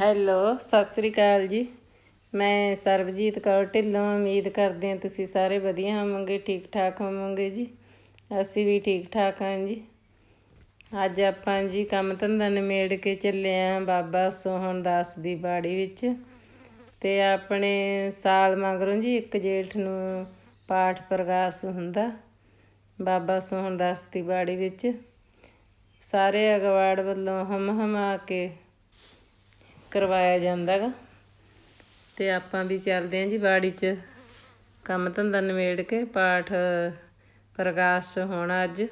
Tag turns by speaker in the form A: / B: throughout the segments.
A: Hello, Sat Sri ਅਕਾਲ ਜੀ। ਮੈਂ ਸਰਬਜੀਤ ਕੌਰ ਢਿੱਲੋਂ, ਉਮੀਦ ਕਰਦੇ ਹਾਂ ਤੁਸੀਂ ਸਾਰੇ ਵਧੀਆ ਹੋਵੋਗੇ ਠੀਕ ਠਾਕ ਹੋਵੋਗੇ ਜੀ। ਅਸੀਂ ਵੀ ਠੀਕ ਠਾਕ ਹਾਂ ਜੀ। ਅੱਜ ਆਪਾਂ ਜੀ ਕੰਮ ਧੰਦਾ ਨਿਮੇੜ ਕੇ ਚੱਲੇ ਆਂ ਬਾਬਾ ਸੋਹਣ ਦਾਸ ਦੀ ਬਾੜੀ ਵਿੱਚ ਤੇ ਆਪਣੇ ਸਾਲ ਮਗਰੋਂ ਜੀ ਇੱਕ ਜੇਠ ਨੂੰ ਪਾਠ ਪ੍ਰਕਾਸ਼ ਹੁੰਦਾ ਬਾਬਾ ਸੋਹਣ ਦਾਸ ਦੀ ਬਾੜੀ ਵਿੱਚ। ਸਾਰੇ ਅਗਵਾੜ ਵੱਲੋਂ ਹਮ ਹਮਾ ਕੇ ਕਰਵਾਇਆ ਜਾਂਦਾ ਗਾ ਤੇ ਆਪਾਂ ਵੀ ਚੱਲਦੇ ਆਂ ਜੀ ਬਾੜੀ 'ਚ। ਕੰਮ ਧੰਦਾ ਨਿਬੇੜ ਕੇ ਪਾਠ ਪ੍ਰਕਾਸ਼ ਹੋਣਾ ਅੱਜ।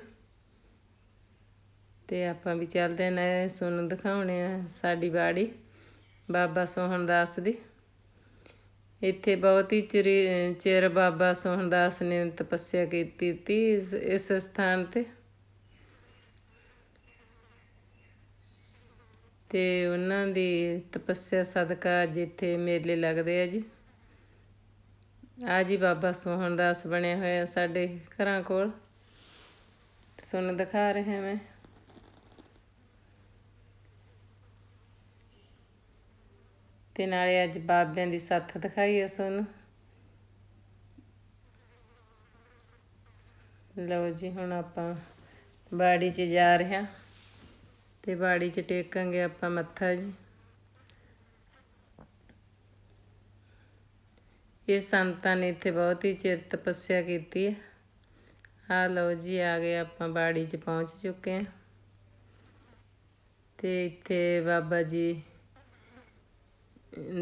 A: ਤੇ ਆਪਾਂ ਵੀ ਚੱਲਦੇ ਆਂ ਨੇ ਸੁਣ ਦਿਖਾਉਣੇ ਆ ਸਾਡੀ ਬਾੜੀ, ਬਾਬਾ ਸੋਹਣ ਦਾਸ ਦੀ। ਇੱਥੇ ਬਹੁਤ ਹੀ ਚਿਰ ਚਿਰ ਬਾਬਾ ਸੋਹਣ ਦਾਸ ਨੇ ਤਪੱਸਿਆ ਕੀਤੀ ਤੀ ਇਸ ਸਥਾਨ ਤੇ। ਤੇ ਉਹਨਾਂ ਦੀ ਤਪੱਸਿਆ ਸਦਕਾ ਜਿੱਥੇ ਮੇਲੇ ਲੱਗਦੇ ਆ ਜੀ। ਆ ਜੀ ਬਾਬਾ ਸੋਹਣ ਦਾਸ ਬਣਿਆ ਹੋਇਆ ਸਾਡੇ ਘਰਾਂ ਕੋਲ। ਸੁਣ ਦਿਖਾ ਰਿਹਾ ਮੈਂ। ਤੇ ਨਾਲੇ ਅੱਜ ਬਾਬਿਆਂ ਦੀ ਸੱਥ ਦਿਖਾਈ ਉਸ ਨੂੰ ਲਓ ਜੀ, ਹੁਣ ਆਪਾਂ ਬਾੜੀ 'ਚ ਜਾ ਰਹੇ ਹਾਂ। ਤੇ ਬਾੜੀ 'ਚ ਟੇਕਾਂਗੇ ਆਪਾਂ ਮੱਥਾ ਜੀ। ਇਹ ਸੰਤਾਂ ਨੇ ਇੱਥੇ ਬਹੁਤ ਹੀ ਚਿਰ ਤਪੱਸਿਆ ਕੀਤੀ ਹੈ। ਆ ਲਓ ਜੀ, ਆ ਗਏ ਆਪਾਂ ਬਾੜੀ 'ਚ ਪਹੁੰਚ ਚੁੱਕੇ ਹਾਂ। ਤੇ ਇੱਥੇ ਬਾਬਾ ਜੀ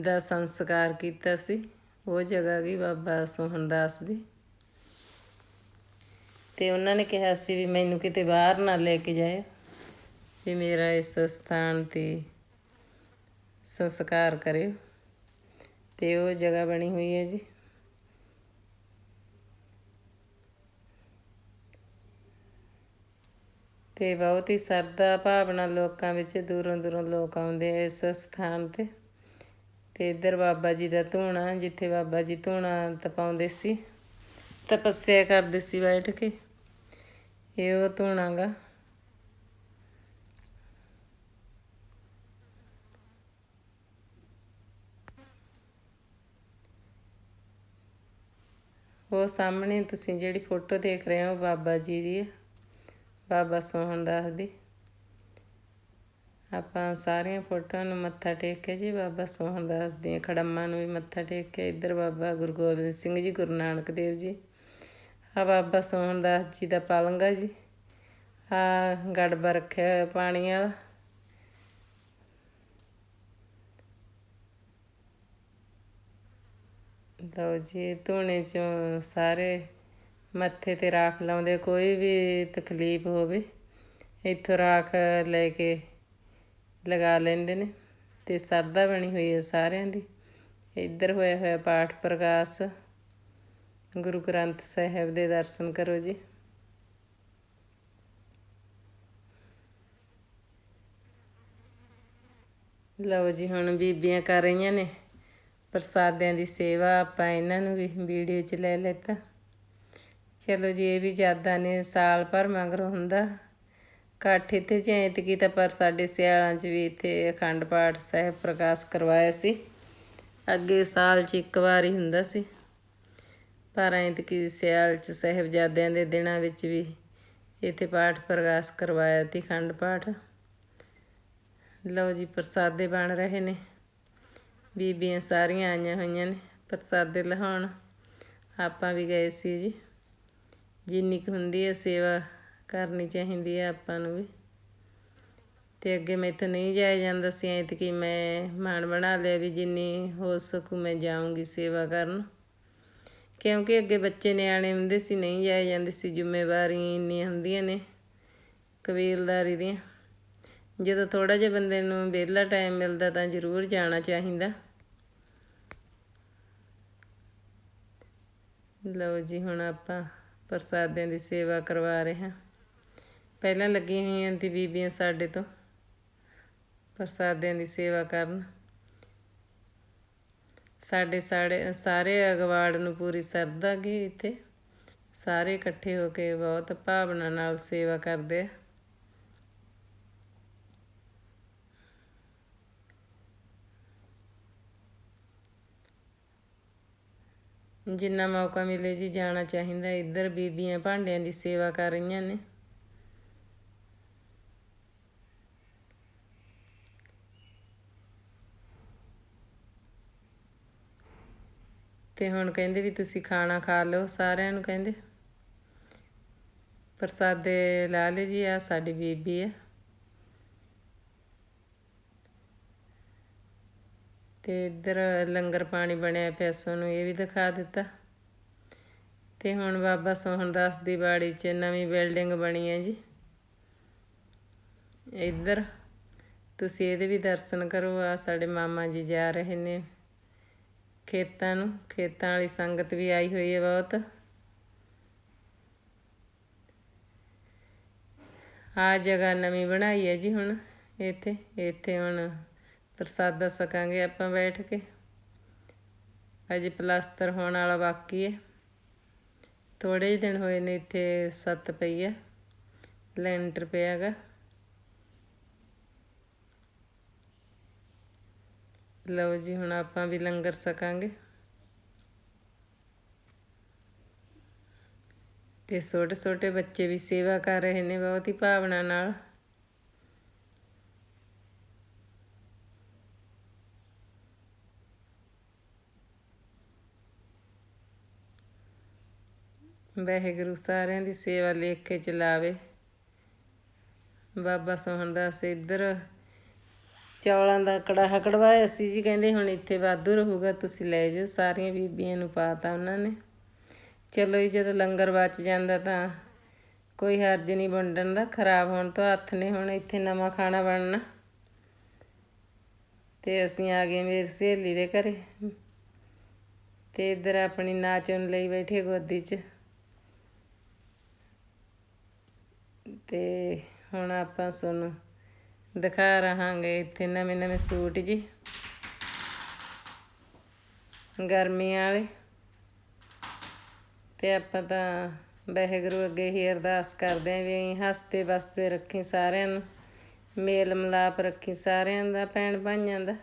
A: ਦਾ ਸੰਸਕਾਰ ਕੀਤਾ ਸੀ। ਉਹ ਜਗ੍ਹਾ ਗਈ ਬਾਬਾ ਸੋਹਣਦਾਸ ਦੀ। ਤੇ ਉਹਨਾਂ ਨੇ ਕਿਹਾ ਸੀ ਵੀ ਮੈਨੂੰ ਕਿਤੇ ਬਾਹਰ ਨਾ ਲੈ ਕੇ ਜਾਏ ਵੀ ਮੇਰਾ ਇਸ ਸਥਾਨ ਤੇ ਸੰਸਕਾਰ ਕਰਿਓ ਤੇ ਉਹ ਜਗ੍ਹਾ ਬਣੀ ਹੋਈ ਹੈ ਜੀ। ਤੇ ਬਹੁਤ ਹੀ ਸਰਦਾ ਭਾਵਨਾ ਲੋਕਾਂ ਵਿੱਚ ਦੂਰੋਂ ਦੂਰੋਂ ਲੋਕ ਆਉਂਦੇ ਆ ਇਸ ਸਥਾਨ ਤੇ। ਤੇ ਇੱਧਰ ਬਾਬਾ ਜੀ ਦਾ ਧੂਣਾ, ਜਿੱਥੇ ਬਾਬਾ ਜੀ ਧੂਣਾ ਤਪਾਉਂਦੇ ਸੀ, ਤਪੱਸਿਆ ਕਰਦੇ ਸੀ ਬੈਠ ਕੇ। ਇਹ ਉਹ ਧੂਣਾ ਉਹ ਸਾਹਮਣੇ ਤੁਸੀਂ ਜਿਹੜੀ ਫੋਟੋ ਦੇਖ ਰਹੇ ਹੋ ਬਾਬਾ ਜੀ ਦੀ ਹੈ ਬਾਬਾ ਸੋਹਣ ਦਾਸ ਦੀ। ਆਪਾਂ ਸਾਰੀਆਂ ਫੋਟੋਆਂ ਨੂੰ ਮੱਥਾ ਟੇਕ ਕੇ ਜੀ ਬਾਬਾ ਸੋਹਣ ਦਾਸ ਦੀਆਂ ਖੜਮਾਂ ਨੂੰ ਵੀ ਮੱਥਾ ਟੇਕ ਕੇ ਇੱਧਰ ਬਾਬਾ ਗੁਰੂ ਗੋਬਿੰਦ ਸਿੰਘ ਜੀ, ਗੁਰੂ ਨਾਨਕ ਦੇਵ ਜੀ। ਆ ਬਾਬਾ ਸੋਹਣ ਦਾਸ ਜੀ ਦਾ ਪਲੰਗਾ ਜੀ। ਆ ਗੜਬਾ ਰੱਖਿਆ ਹੋਇਆ ਪਾਣੀ ਵਾਲਾ। ਲਓ ਜੀ, ਧੂਣੇ ਚੋਂ ਸਾਰੇ ਮੱਥੇ ਤੇ ਰਾਖ ਲਾਉਂਦੇ, ਕੋਈ ਵੀ ਤਕਲੀਫ ਹੋਵੇ, ਇੱਥੋਂ ਰਾਖ ਲੈ ਕੇ ਲਗਾ ਲੈਂਦੇ ਨੇ ਤੇ ਸਰਦਾ ਬਣੀ ਹੋਈ ਹੈ ਸਾਰਿਆਂ ਦੀ। ਇੱਧਰ ਹੋਇਆ ਹੋਇਆ ਪਾਠ ਪ੍ਰਕਾਸ਼, ਗੁਰੂ ਗ੍ਰੰਥ ਸਾਹਿਬ ਦੇ ਦਰਸ਼ਨ ਕਰੋ ਜੀ। ਲਓ ਜੀ, ਹੁਣ ਬੀਬੀਆਂ ਕਰ ਰਹੀਆਂ ਨੇ। ਪ੍ਰਸਾਦਿਆਂ ਦੀ ਸੇਵਾ ਆਪਾਂ ਇਹਨਾਂ ਨੂੰ ਵੀ ਵੀਡੀਓ 'ਚ ਲੈ ਲੈਤਾ। ਚਲੋ ਜੀ, ਇਹ ਵੀ ਯਾਦਾਂ ਨੇ, ਸਾਲ ਭਰ ਮਗਰੋਂ ਹੁੰਦਾ। ਇਕੱਠ ਇੱਥੇ ਜੈਂਤਕੀ ਤਾਂ ਪਰ ਸਾਡੇ ਸਿਆਲਾਂ 'ਚ ਵੀ ਇੱਥੇ ਅਖੰਡ ਪਾਠ ਸਾਹਿਬ ਪ੍ਰਕਾਸ਼ ਕਰਵਾਇਆ ਸੀ। ਅੱਗੇ ਸਾਲ 'ਚ ਇੱਕ ਵਾਰ ਹੀ ਹੁੰਦਾ ਸੀ। ਪਰ ਐਂਤਕੀ ਸਿਆਲ 'ਚ ਸਾਹਿਬਜ਼ਾਦਿਆਂ ਦੇ ਦਿਨਾਂ ਵਿੱਚ ਵੀ ਇੱਥੇ ਪਾਠ ਪ੍ਰਕਾਸ਼ ਕਰਵਾਇਆ ਤੀ ਅਖੰਡ ਪਾਠ। ਲਓ ਜੀ, ਪ੍ਰਸਾਦੇ ਬਣ ਰਹੇ ਨੇ। ਬੀਬੀਆਂ ਸਾਰੀਆਂ ਆਈਆਂ ਹੋਈਆਂ ਨੇ ਪ੍ਰਸਾਦੇ ਲਹਾਉਣ। ਆਪਾਂ ਵੀ ਗਏ ਸੀ ਜੀ। ਜਿੰਨੀ ਕੁ ਹੁੰਦੀ ਹੈ ਸੇਵਾ ਕਰਨੀ ਚਾਹੀਦੀ ਹੈ ਆਪਾਂ ਨੂੰ ਵੀ। ਤੇ ਅੱਗੇ ਮੈਥੋਂ ਨਹੀਂ ਜਾਇਆ ਜਾਂਦਾ ਸੀ ਐਂ ਕਿ ਮੈਂ ਮਾਣ ਬਣਾ ਲਿਆ ਵੀ ਜਿੰਨੀ ਹੋ ਸਕੂ ਮੈਂ ਜਾਊਂਗੀ ਸੇਵਾ ਕਰਨ। ਕਿਉਂਕਿ ਅੱਗੇ ਬੱਚੇ ਨਿਆਣੇ ਹੁੰਦੇ ਸੀ, ਨਹੀਂ ਜਾਏ ਜਾਂਦੇ ਸੀ, ਜ਼ਿੰਮੇਵਾਰੀਆਂ ਇੰਨੀਆਂ ਹੁੰਦੀਆਂ ਨੇ ਕਬੀਲਦਾਰੀ ਦੀਆਂ। ਜਦੋਂ ਥੋੜਾ ਜਿਹਾ ਬੰਦੇ ਨੂੰ ਵਿਹਲਾ ਟਾਈਮ ਮਿਲਦਾ ਤਾਂ ਜ਼ਰੂਰ ਜਾਣਾ ਚਾਹੀਦਾ। ਲਓ ਜੀ, ਹੁਣ ਆਪਾਂ ਪ੍ਰਸਾਦਿਆਂ ਦੀ ਸੇਵਾ ਕਰਵਾ ਰਹੇ ਹਾਂ। ਪਹਿਲਾਂ ਲੱਗੀਆਂ ਹੋਈਆਂ ਦੀ ਬੀਬੀਆਂ ਸਾਡੇ ਤੋਂ ਪ੍ਰਸਾਦਿਆਂ ਦੀ ਸੇਵਾ ਕਰਨ। ਸਾਡੇ ਸਾਡੇ ਸਾਰੇ ਅਗਵਾੜ ਨੂੰ ਪੂਰੀ ਸਰਦਾ ਗੇ ਇੱਥੇ। ਸਾਰੇ ਇਕੱਠੇ ਹੋ ਕੇ ਬਹੁਤ ਭਾਵਨਾ ਨਾਲ ਸੇਵਾ ਕਰਦੇ ਆ। ਜਿੰਨਾ ਮੌਕਾ ਮਿਲੇ ਜੀ ਜਾਣਾ ਚਾਹੀਦਾ, ਇੱਧਰ ਬੀਬੀਆਂ ਭਾਂਡਿਆਂ ਦੀ ਸੇਵਾ ਕਰ ਰਹੀਆਂ ਨੇ। ਤੇ ਹੁਣ ਕਹਿੰਦੇ ਵੀ ਤੁਸੀਂ ਖਾਣਾ ਖਾ ਲਓ, ਸਾਰਿਆਂ ਨੂੰ ਕਹਿੰਦੇ। ਪ੍ਰਸਾਦੇ ਲਾ ਲਏ ਜੀ ਆ ਸਾਡੀ ਬੀਬੀ ਹੈ। ਤੇ ਇੱਧਰ ਲੰਗਰ ਪਾਣੀ ਬਣਿਆ ਪਿਆ ਸੋਨੂੰ ਇਹ ਵੀ ਦਿਖਾ ਦਿੱਤਾ। ਤੇ ਹੁਣ ਬਾਬਾ ਸੋਹਣਦਾਸ ਦੀ ਬਾੜੀ 'ਚ ਨਵੀਂ ਬਿਲਡਿੰਗ ਬਣੀ ਹੈ ਜੀ। ਇੱਧਰ ਤੁਸੀਂ ਇਹਦੇ ਵੀ ਦਰਸ਼ਨ ਕਰੋ ਆ ਸਾਡੇ ਮਾਮਾ ਜੀ ਜਾ ਰਹੇ ਨੇ। ਖੇਤਾਂ ਨੂੰ, ਖੇਤਾਂ ਵਾਲੀ ਸੰਗਤ ਵੀ ਆਈ ਹੋਈ ਹੈ ਬਹੁਤ। ਆ ਜਗ੍ਹਾ ਨਵੀਂ ਬਣਾਈ ਹੈ ਜੀ ਹੁਣ, ਇੱਥੇ ਇੱਥੇ ਹੁਣ ਪ੍ਰਸਾਦਾ ਸਕਾਂਗੇ ਆਪਾਂ ਬੈਠ ਕੇ। ਅਜੇ ਪਲਾਸਟਰ ਹੋਣ ਵਾਲਾ ਬਾਕੀ ਹੈ ਥੋੜੇ ਹੀ ਦਿਨ ਹੋਏ ਨੇ ਇੱਥੇ ਸੱਤ ਪਈ ਹੈ ਲੈਂਟਰ ਪਿਆਗਾ ਲਓ ਜੀ, ਹੁਣ ਆਪਾਂ ਵੀ ਲੰਗਰ ਸਕਾਂਗੇ। ਤੇ ਛੋਟੇ ਛੋਟੇ ਬੱਚੇ ਵੀ ਸੇਵਾ ਕਰ ਰਹੇ ਨੇ ਬਹੁਤ ਹੀ ਭਾਵਨਾ ਨਾਲ। ਵਾਹਿਗੁਰੂ ਸਾਰਿਆਂ ਦੀ ਸੇਵਾ ਲਿਖ ਕੇ ਚਲਾਵੇ। ਬਾਬਾ ਸੋਹਣਦਾਸ ਇੱਧਰ ਚੌਲਾਂ ਦਾ ਕੜਾਹ ਕਢਵਾਇਆ ਸੀ ਜੀ, ਕਹਿੰਦੇ ਹੁਣ ਇੱਥੇ ਵਾਧੂ ਰਹੂਗਾ, ਤੁਸੀਂ ਲੈ ਜਾਓ, ਸਾਰੀਆਂ ਬੀਬੀਆਂ ਨੂੰ ਪਾਤਾ ਉਹਨਾਂ ਨੇ। ਚਲੋ ਜੀ, ਜਦੋਂ ਲੰਗਰ ਬਚ ਜਾਂਦਾ ਤਾਂ ਕੋਈ ਹਰਜ ਨਹੀਂ ਵੰਡਣ ਦਾ, ਖਰਾਬ ਹੋਣ ਤੋਂ ਹੱਥ ਨੇ ਹੁਣ ਇੱਥੇ ਨਵਾਂ ਖਾਣਾ ਬਣਨਾ। ਤੇ ਅਸੀਂ ਆ ਗਏ ਮੇਰੀ ਸਹੇਲੀ ਦੇ ਘਰੇ। ਤੇ ਇੱਧਰ ਆਪਣੀ ਨਾਚਣ ਲਈ ਬੈਠੇ ਗੋਦੀ 'ਚ। ਤੇ ਹੁਣ ਆਪਾਂ ਤੁਹਾਨੂੰ ਦਿਖਾ ਰਹਾਂਗੇ ਇੱਥੇ ਨਵੇਂ ਨਵੇਂ ਸੂਟ ਜੀ। ਗਰਮੀਆਂ ਵਾਲੇ। ਤੇ ਆਪਾਂ ਤਾਂ ਵਾਹਿਗੁਰੂ ਅੱਗੇ ਹੀ ਅਰਦਾਸ ਕਰਦੇ ਆਂ ਵੀ ਹੱਸਦੇ ਵਸਦੇ ਰੱਖੀ ਸਾਰਿਆਂ ਨੂੰ। ਮੇਲ ਮਲਾਪ ਰੱਖੀ ਸਾਰਿਆਂ ਦਾ, ਭੈਣ ਭਾਈਆਂ ਦਾ।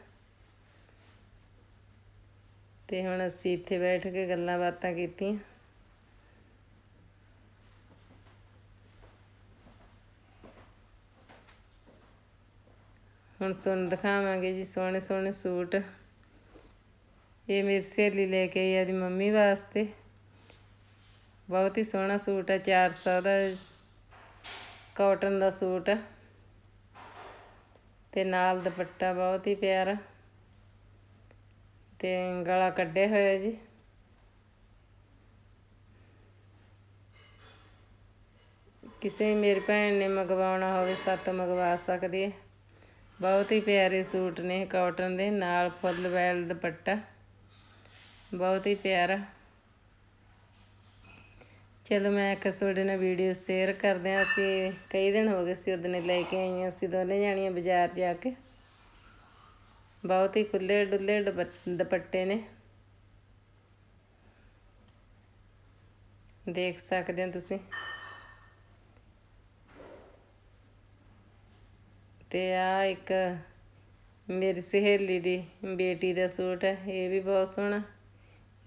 A: ਤੇ ਹੁਣ ਅਸੀਂ ਇੱਥੇ ਬੈਠ ਕੇ ਗੱਲਾਂ ਬਾਤਾਂ ਕੀਤੀਆਂ। ਹੁਣ ਤੁਹਾਨੂੰ ਦਿਖਾਵਾਂਗੇ ਜੀ ਸੋਹਣੇ ਸੋਹਣੇ ਸੂਟ। ਇਹ ਮੇਰੀ ਸਹੇਲੀ ਲੈ ਕੇ ਆਈ ਆ ਮੰਮੀ ਵਾਸਤੇ। ਬਹੁਤ ਹੀ ਸੋਹਣਾ ਸੂਟ ਹੈ 400 ਦਾ ਕਾਟਨ ਦਾ ਸੂਟ। ਹੈ ਤੇ ਨਾਲ ਦੁਪੱਟਾ ਬਹੁਤ ਹੀ ਪਿਆਰਾ। ਤੇ ਗਲਾ ਕੱਢਿਆ ਹੋਇਆ ਜੀ। ਕਿਸੇ ਮੇਰੀ ਭੈਣ ਨੇ ਮੰਗਵਾਉਣਾ ਹੋਵੇ, ਸੱਤ ਮੰਗਵਾ ਸਕਦੀ ਹੈ ਬਹੁਤ ਹੀ ਪਿਆਰੇ ਸੂਟ ਨੇ ਕਾਟਨ ਦੇ, ਨਾਲ ਫੁੱਲ ਵੈਲ ਦੁਪੱਟਾ। ਬਹੁਤ ਹੀ ਪਿਆਰਾ। ਚਲੋ ਮੈਂ ਇੱਕ ਤੁਹਾਡੇ ਨਾਲ ਵੀਡੀਓ ਸ਼ੇਅਰ ਕਰਦੇ ਆ ਅਸੀਂ ਕਈ ਦਿਨ ਹੋ ਗਏ ਸੀ ਉਹਦਨੇ ਲੈ ਕੇ ਆਈਆਂ, ਅਸੀਂ ਦੋਨੇ ਜਾਣੀਆਂ ਬਾਜ਼ਾਰ ਜਾ ਕੇ। ਬਹੁਤ ਹੀ ਖੁੱਲੇ ਡੁੱਲੇ ਦੁਪੱਟੇ ਨੇ। ਦੇਖ ਸਕਦੇ ਹੋ ਤੁਸੀਂ। ਤੇ ਆ ਇੱਕ ਮੇਰੀ ਸਹੇਲੀ ਦੀ ਬੇਟੀ ਦਾ ਸੂਟ ਹੈ ਇਹ ਵੀ ਬਹੁਤ ਸੋਹਣਾ,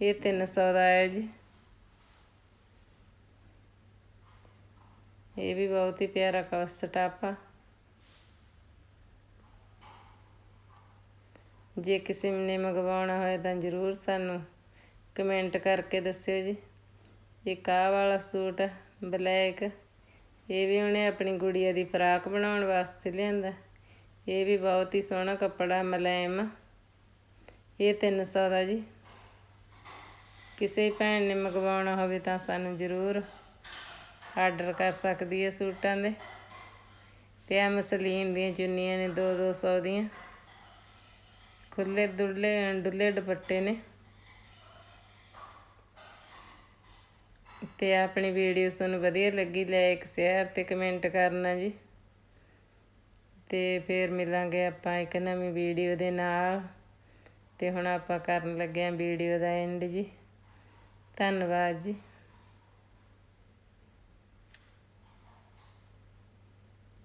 A: ਇਹ 300 ਦਾ ਹੈ ਜੀ। ਇਹ ਵੀ ਬਹੁਤ ਹੀ ਪਿਆਰਾ ਕਸਟਾਪ ਆ ਜੇ ਕਿਸੇ ਨੇ ਮੰਗਵਾਉਣਾ ਹੋਏ ਤਾਂ ਜ਼ਰੂਰ ਸਾਨੂੰ ਕਮੈਂਟ ਕਰਕੇ ਦੱਸਿਓ ਜੀ। ਇਹ ਕਾਹ ਵਾਲਾ ਸੂਟ, ਬਲੈਕ ਇਹ ਵੀ ਉਹਨੇ ਆਪਣੀ ਗੁੜੀਆ ਦੀ ਫਰਾਕ ਬਣਾਉਣ ਵਾਸਤੇ ਲਿਆਂਦਾ। ਇਹ ਵੀ ਬਹੁਤ ਹੀ ਸੋਹਣਾ ਕੱਪੜਾ ਮਲੈਮ ਇਹ 300 ਦਾ ਜੀ। ਕਿਸੇ ਭੈਣ ਨੇ ਮੰਗਵਾਉਣਾ ਹੋਵੇ ਤਾਂ ਸਾਨੂੰ ਜ਼ਰੂਰ ਆਰਡਰ ਕਰ ਸਕਦੀ ਹੈ ਸੂਟਾਂ ਦੇ। ਤੇ ਆ ਮਸਲੀਨ ਦੀਆਂ ਚੁੰਨੀਆਂ ਨੇ 2 200 ਦੀਆਂ। ਖੁੱਲੇ ਦੁੱਲੇ, ਡੁੱਲੇ ਦੁਪੱਟੇ ਨੇ। ਤੇ ਆਪਣੀ ਵੀਡੀਓ ਤੁਹਾਨੂੰ ਵਧੀਆ ਲੱਗੀ ਲਾਈਕ ਸ਼ੇਅਰ ਤੇ ਕਮੈਂਟ ਕਰਨਾ ਜੀ। ਤੇ ਫੇਰ ਮਿਲਾਂਗੇ ਆਪਾਂ ਇੱਕ ਨਵੀਂ ਵੀਡੀਓ ਦੇ ਨਾਲ। ਤੇ ਹੁਣ ਆਪਾਂ ਕਰਨ ਲੱਗੇ ਆਂ ਵੀਡੀਓ ਦਾ ਐਂਡ ਜੀ। ਧੰਨਵਾਦ ਜੀ।